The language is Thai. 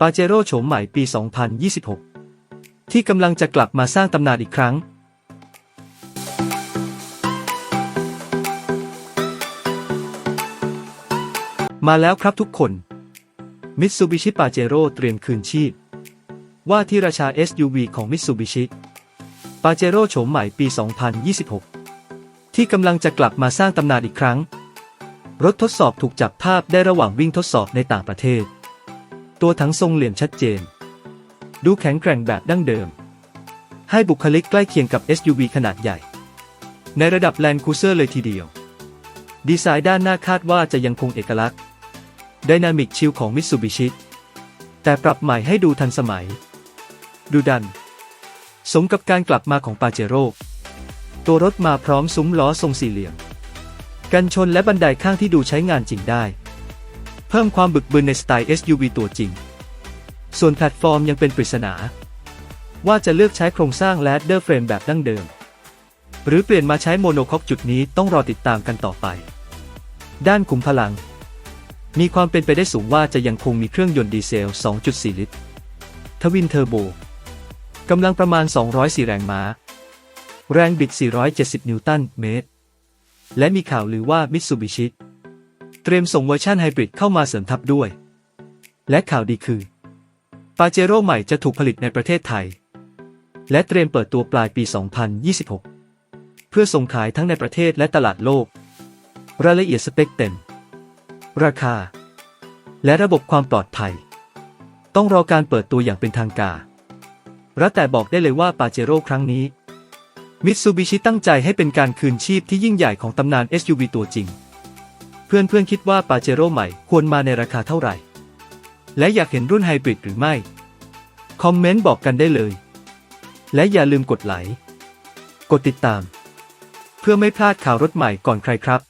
ปาเจโร่โฉมใหม่ปี 2026 ที่กำลังจะกลับมาสร้างตำนานอีกครั้ง มาแล้วครับทุกคน Mitsubishi Pajero เตรียมคืนชีพ ว่าที่ราชา SUV ของ Mitsubishi Pajero โฉมใหม่ปี 2026 ที่กำลังจะกลับมาสร้างตำนานอีกครั้ง รถทดสอบถูกจับภาพได้ระหว่างวิ่งทดสอบในต่างประเทศ ตัวถังทรงเหลี่ยมชัดเจน ดูแข็งแกร่งแบบดั้งเดิม ให้บุคลิกใกล้เคียงกับ SUV ขนาดใหญ่ ในระดับ Land Cruiser เลยทีเดียว ดีไซน์ด้านหน้าคาดว่าจะยังคงเอกลักษณ์ Dynamic Chill ของ Mitsubishi แต่ปรับใหม่ให้ดูทันสมัย ดูดัน สมกับการกลับมาของปาเจโร่ตัวรถมาพร้อมซุ้มล้อทรงสี่เหลี่ยม กันชนและบันไดข้างที่ดูใช้งานจริงได้ พิ่มความบึกบึนในสไตล์ SUV ตัวจริง ส่วนแพลตฟอร์มยังเป็นปริศนา ว่าจะเลือกใช้โครงสร้างแลดเดอร์เฟรมแบบดั้งเดิม หรือเปลี่ยนมาใช้โมโนคอกจุดนี้ต้องรอติดตามกันต่อไป ด้านขุมพลัง มีความเป็นไปได้สูงว่าจะยังคงมีเครื่องยนต์ดีเซล 2.4 ลิตร ทวินเทอร์โบกำลังประมาณ 204 แรงม้า แรงบิด 470 นิวตันเมตร และมีข่าวลือว่ามิตซูบิชิ เตรียมส่งเวอร์ชันไฮบริดเข้ามาเสริมทัพด้วย และข่าวดีคือปาเจโร่ใหม่จะถูกผลิตในประเทศไทย และเตรียมเปิดตัวปลายปี 2026 เพื่อส่งขายทั้งในประเทศและตลาดโลก รายละเอียดสเปคเต็ม ราคา และระบบความปลอดภัย ต้องรอการเปิดตัวอย่างเป็นทางการรัแต่บอกได้เลยว่าปาเจโร่ครั้งนี้มิตซูบิชิตั้งใจให้เป็นการคืนชีพที่ยิ่งใหญ่ของตำนาน SUV ตัวจริง พื่อนเพื่อนๆคิดว่าปาเจโร่ใหม่ควรมาในราคาเท่าไหร่ และอยากเห็นรุ่นไฮบริดหรือไม่ คอมเมนต์บอกกันได้เลย และอย่าลืมกดไลค์ กดติดตาม เพื่อไม่พลาดข่าวรถใหม่ก่อนใครครับ